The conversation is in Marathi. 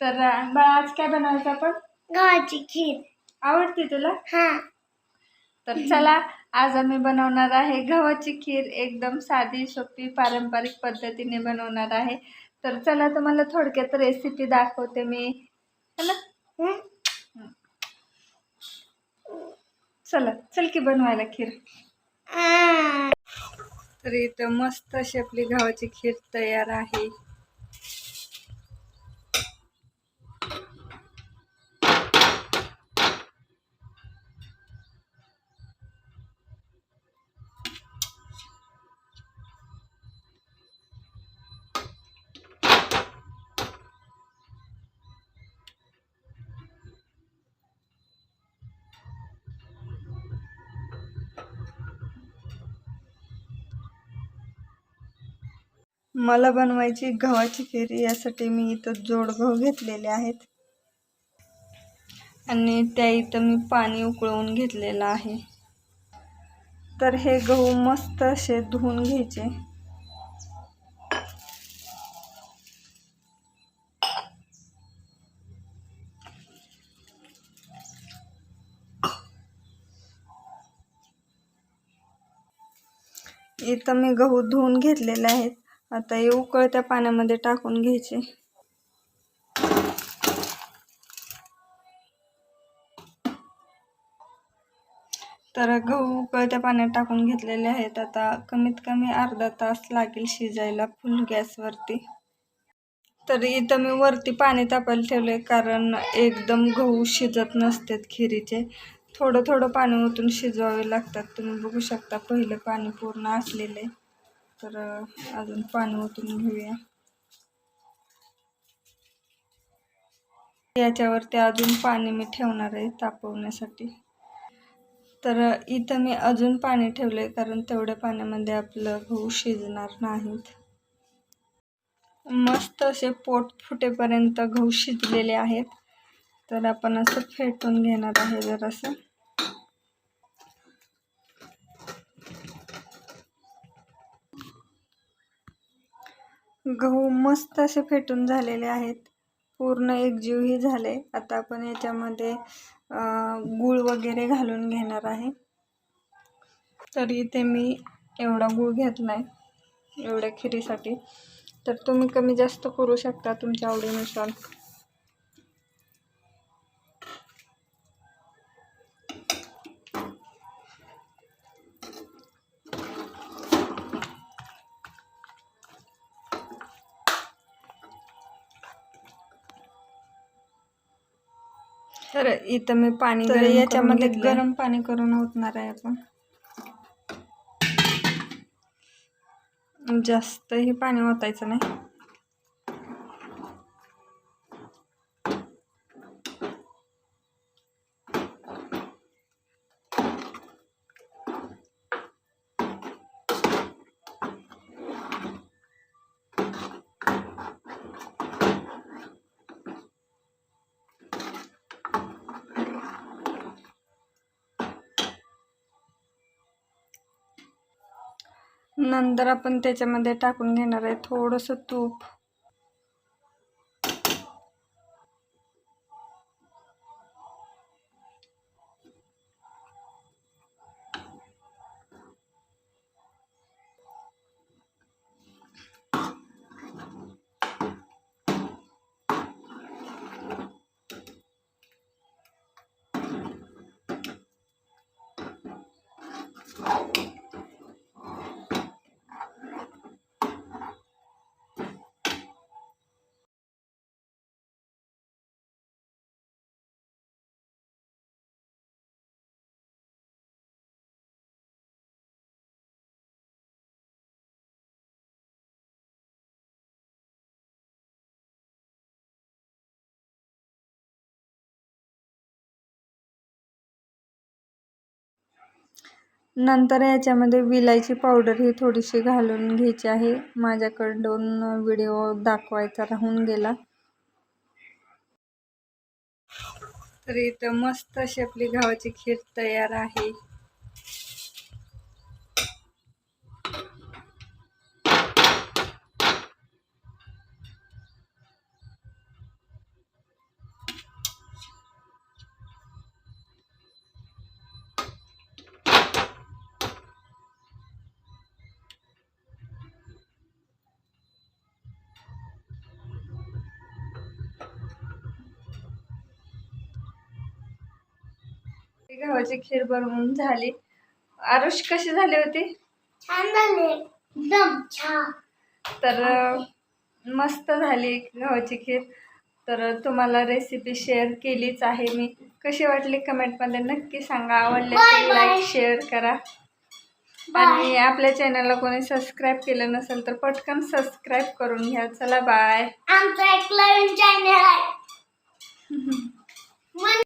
तर बाळा आज काय बनवायचं आपण? गव्हाची खीर. आवडते तुला? हा. तर चला आज आम्ही बनवणार आहे गव्हाची खीर. एकदम साधी सोपी पारंपरिक पद्धतीने बनवणार आहे. तर चला तुम्हाला थोडक्यात रेसिपी दाखवते मी. है ना? हं? चला चल की बनवायला खीर. तर इथं मस्त अशी आपली गव्हाची खीर तयार आहे. मला बनवायची गव्हाची खीर यासाठी मी इथं जोड गहू घेतलेले आहेत. आणि त्या इथं मी पाणी उकळवून घेतलेलं आहे. तर हे गहू मस्त असे धुवून घ्यायचे. इथं मी गहू धुवून घेतलेले आहेत. आता हे उकळत्या पाण्यामध्ये टाकून घ्यायचे. तर गहू उकळत्या पाण्यात टाकून घेतलेले आहेत. आता कमीत कमी अर्धा तास लागेल शिजायला फुल गॅसवरती. तर इथं मी वरती पाणी तापायला ठेवलं आहे कारण एकदम गहू शिजत नसतात खिरीचे. थोडं थोडं पाणी ओतून शिजवावे लागतात. तुम्ही बघू शकता पहिलं पाणी पूर्ण असलेलं आहे. तर अजून पाणी ओतून घेऊया. याच्यावरती अजून पाणी मी ठेवणार आहे तापवण्यासाठी. तर इथं मी अजून पाणी ठेवलं आहे कारण तेवढ्या पाण्यामध्ये आपलं गहू शिजणार नाहीत. मस्त असे पोट फुटेपर्यंत गहू शिजलेले आहेत. तर आपण असं फेटून घेणार आहे जरासं. गहू मस्त असे फेटून झालेले आहेत. पूर्ण एकजीवही झाले. आता आपण याच्यामध्ये गूळ वगैरे घालून घेणार आहे. तर इथे मी एवढा गूळ घेतला आहे एवढ्या खिरीसाठी. तर तुम्ही कमी जास्त करू शकता तुमच्या आवडीनुसार. तर इथं मी पाणी तर याच्यामध्ये. गरम पाणी करून ओतणार आहे आपण जास्तही पाणी ओतायचं नाही नंतर आपण त्याच्यामध्ये टाकून घेणार आहे थोडंसं तूप. नंतर याच्यामध्ये विलायची पावडर ही थोडीशी घालून घ्यायची आहे. माझ्याकडून व्हिडिओ दाखवायचा राहून गेला. तर इथं मस्त अशी आपली गव्हाची खीर तयार आहे. गव्हाची खीर बनवून झाली. आरुष कशी झाली होती? छान झाले. एकदम छान. तर मस्त झाली गव्हाची खीर. तर तुम्हाला रेसिपी शेअर केलीच आहे मी. कशी वाटली कमेंटमध्ये नक्की सांगा. आवडले bye. लाईक शेअर करा. आणि आपल्या चॅनलला कोणी सबस्क्राईब केलं नसेल तर पटकन सबस्क्राईब करून घ्या. चला बाय आमचा एक नवीन चॅनल आहे.